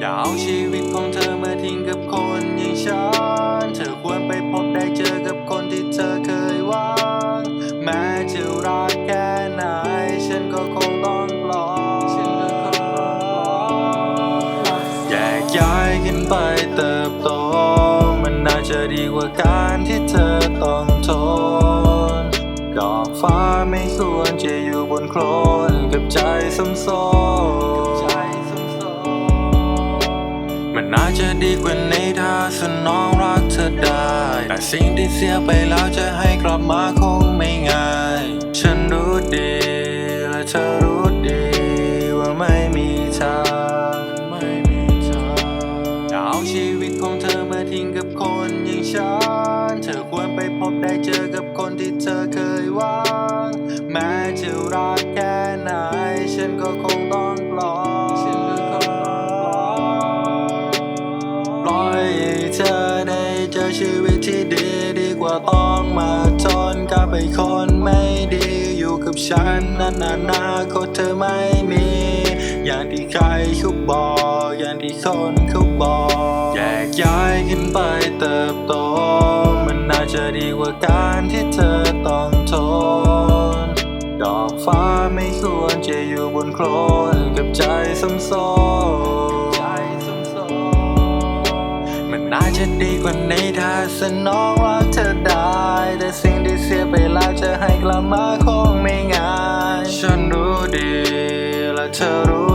อย่าเอาชีวิตของเธอมาทิ้งกับคนอย่างฉัน เธอควรไปพบได้เจอกับคนที่เธอเคยหวัง แม้จะรักแค่ไหน ฉันก็คงต้องปล่อยแยกย้ายกันไปเติบโต มันน่าจะดีกว่าการที่เธอต้องทน ดอกฟ้าไม่ควรจะอยู่บนโคลนกับใจสมโซมัน สนองรักเธอได้ แต่สิ่งที่เสียไปแล้วจะให้กลับมาคงไม่ง่าย ฉันรู้ดีและเธอรู้ดีว่าไม่มีทางไม่มีทางอย่าเอาชีวิตของเธอมาทิ้งกับคนอย่างฉัน เธอควรไปพบได้เจอกับคนที่เธอเคยหวัง แม้จะรักแค่ไหนฉันก็คงต้อง เธอได้เจอชีวิตที่ดีดีกว่าต้องมาทนกับไอ้คนไม่ดีอยู่กับฉันนั้นอนาคตเธอไม่มี อย่างที่ใครเขาบอก อย่างที่คนเขาบอกแยกย้ายกันไปเติบโต มันน่าจะดีกว่าการที่เธอต้องทนดอกฟ้าไม่ควรจะอยู่บนโคลนกับใจสมโซใจ จะดีกว่านี้ถ้าสนองรักเธอได้ แต่สิ่งที่เสียไปแล้วจะให้กลับมาคงไม่ง่าย ฉันรู้ดีและเธอรู้